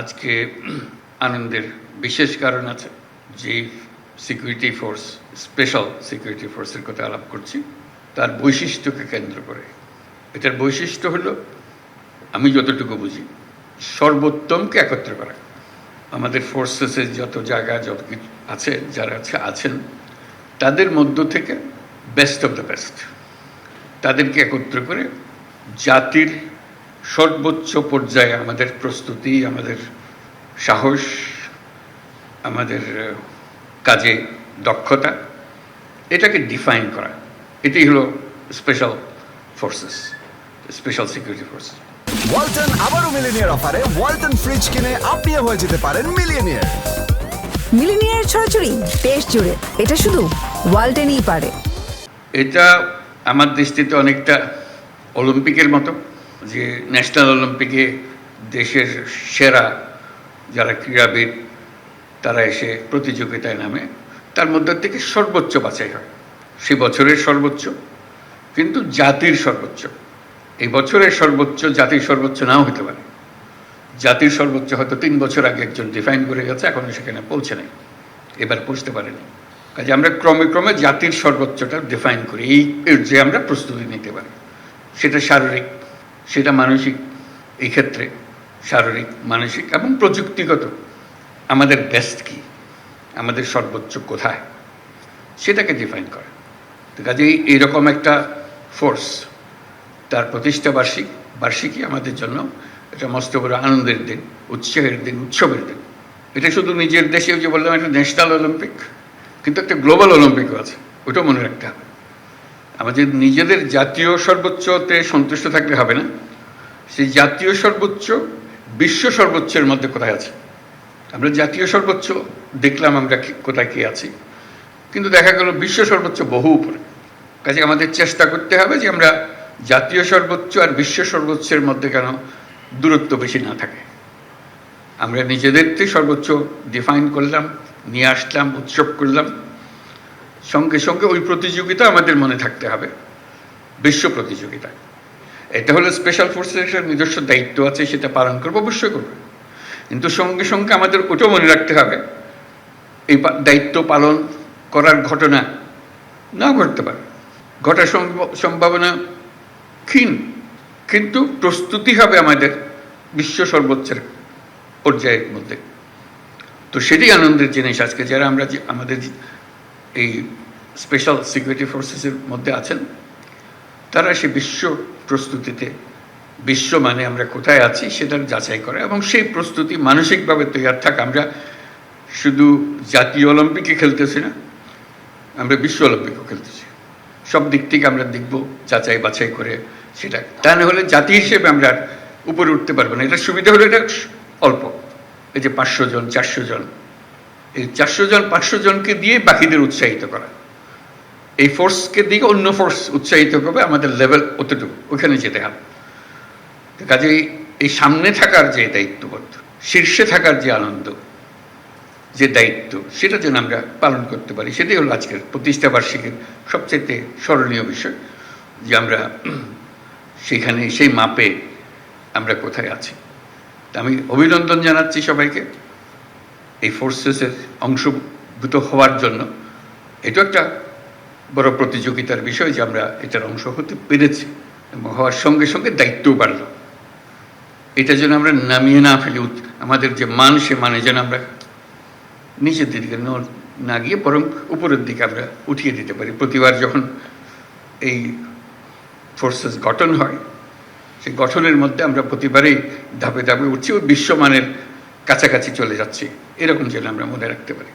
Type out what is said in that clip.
আজকে আনন্দের বিশেষ কারণ আছে, যে সিকিউরিটি ফোর্স স্পেশাল সিকিউরিটি ফোর্সের কথা আলাপ করছি, তার বৈশিষ্ট্যকে কেন্দ্র করে। এটার বৈশিষ্ট্য হল, আমি যতটুকু বুঝি, সর্বোত্তমকে একত্র করা। আমাদের ফোর্সেসের যত জায়গা, যত কিছু আছে, যারা আছে, আছেন, তাদের মধ্য থেকে বেস্ট অফ দ্য বেস্ট তাদেরকে একত্র করে জাতির সর্বোচ্চ পর্যায়ে আমাদের প্রস্তুতি আমাদের সাহস আমাদের কাজে দক্ষতা এটাকে ডিফাইন করা। এটাই হলো special forces special security forces Walton আবারও মিলিনিয়ার অফারে ওয়ালটন ফ্রিজ কিনে আপনিও হয়ে যেতে পারেন মিলিয়নিয়ার। মিলিনিয়ার ছড়াছড়ি দেশ জুড়ে এটা শুধু ওয়ালটেনই পারে। এটা আমার দৃষ্টিতে অনেকটা অলিম্পিকের মতো। যে ন্যাশনাল অলিম্পিকে দেশের সেরা যারা ক্রীড়াবিদ, তারা এসে প্রতিযোগিতায় নামে। তার মধ্যে থেকে সর্বোচ্চ বাছাই হয়। সে বছরের সর্বোচ্চ, কিন্তু জাতির সর্বোচ্চ। এই বছরের সর্বোচ্চ, জাতির সর্বোচ্চ নাও হতে পারে। জাতির সর্বোচ্চ হয়তো তিন বছর আগে একজন ডিফাইন করে গেছে, এখনও সেখানে পৌঁছে নেই। এবার পৌঁছতে পারেনি। কাজে আমরা ক্রমে ক্রমে জাতির সর্বোচ্চটা ডিফাইন করি। এই যে আমরা প্রস্তুতি নিতে পারি। সেটা শারীরিক সেটা মানসিক এই ক্ষেত্রে শারীরিক, মানসিক এবং প্রযুক্তিগত। আমাদের বেস্ট কি? আমাদের সর্বোচ্চ কোথায়? সেটাকে ডিফাইন করে। তো কাজেই এইরকম একটা ফোর্স তার প্রতিষ্ঠা বার্ষিক বার্ষিকী আমাদের জন্য এটা মস্ত বড় আনন্দের দিন, উৎসাহের দিন, উৎসবের দিন। এটা শুধু নিজের দেশে যে বললাম একটা ন্যাশনাল অলিম্পিক কিন্তু একটা গ্লোবাল অলিম্পিকও আছে। ওটাও মনে রাখতে হবে। আমাদের নিজেদের জাতীয় সর্বোচ্চতে সন্তুষ্ট থাকলে হবে না। সেই জাতীয় সর্বোচ্চ বিশ্ব সর্বোচ্চের মধ্যে কোথায় আছে? আমরা জাতীয় সর্বোচ্চ দেখলাম আমরা কোথায় কি আছি। কিন্তু দেখা গেল বিশ্ব সর্বোচ্চ বহু উপরে। কাজে আমাদের চেষ্টা করতে হবে যে আমরা জাতীয় সর্বোচ্চ আর বিশ্ব সর্বোচ্চের মধ্যে কেন দূরত্ব বেশি না থাকে। আমরা নিজেদেরকে সর্বোচ্চ ডিফাইন করলাম, নিয়ে আসলাম, উৎসব করলাম। সঙ্গে সঙ্গে ওই প্রতিযোগিতা আমাদের মনে থাকতে হবে। বিশ্ব প্রতিযোগিতা। এটা হলো স্পেশাল ফোর্সের একটা নিজস্ব দায়িত্ব আছে, সেটা পালন করব, অবশ্যই করবে। কিন্তু সঙ্গে সঙ্গে আমাদের ওটাও মনে রাখতে হবে, এই দায়িত্ব পালন করার ঘটনা না ঘটতে পারে। ঘটার সম্ভাবনা ক্ষীণ, কিন্তু প্রস্তুতি হবে আমাদের বিশ্ব সর্বোচ্চের পর্যায়ের মধ্যে। তো সেটাই আনন্দের জিনিস। আজকে যারা আমরা আমাদের এই স্পেশাল সিকিউরিটি ফোর্সেসের মধ্যে আছেন। তারা সে বিশ্ব প্রস্তুতিতে, বিশ্ব মানে আমরা কোথায় আছি সেটার যাচাই করে এবং সেই প্রস্তুতি মানসিকভাবে তৈরি থাকা। আমরা শুধু জাতীয় অলিম্পিকে খেলতেছি না, আমরা বিশ্ব অলিম্পিকও খেলতেছি। সব দিক থেকে আমরা দেখব, যাচাই বাছাই করে সেটা। তা না হলে জাতি হিসেবে আমরা উপরে উঠতে পারব না। এটা সুবিধা হলো এটা অল্প। এই যে পাঁচশো জন, চারশো জন এই চারশো জন, পাঁচশো জনকে দিয়ে বাকিদের উৎসাহিত করা। এই ফোর্সকে দিয়ে অন্য ফোর্স উৎসাহিত করবে, আমাদের লেভেল অতটুকু, ওখানে যেতে হবে। কাজেই এই সামনে থাকার যে দায়িত্ববোধ, শীর্ষে থাকার যে আনন্দ, যে দায়িত্ব, সেটা যেন আমরা পালন করতে পারি, সেটাই হলো আজকের প্রতিষ্ঠা বার্ষিকীর সবচেয়ে স্মরণীয় বিষয়, যে আমরা সেখানে সেই মাপে আমরা কোথায় আছি। আমি অভিনন্দন জানাচ্ছি সবাইকে। এই ফোর্সেসের অংশভূত হওয়ার জন্য এটা একটা বড় প্রতিযোগিতার বিষয় যে আমরা এটার অংশ হতে পেরেছি এবং হওয়ার সঙ্গে সঙ্গে দায়িত্বও বাড়লো। এটা যেন আমরা নামিয়ে না ফেলি আমাদের যে মান, সে মানে যেন আমরা নিচের দিকে ন- গিয়ে বরং উপরের দিকে আমরা উঠিয়ে দিতে পারি। প্রতিবার যখন এই ফোর্সেস গঠন হয়, সেই গঠনের মধ্যে আমরা প্রতিবারেই ধাপে ধাপে উঠছি বিশ্বমানের কাছাকাছি চলে যাচ্ছি। এরকম যেন আমরা মনে রাখতে পারি।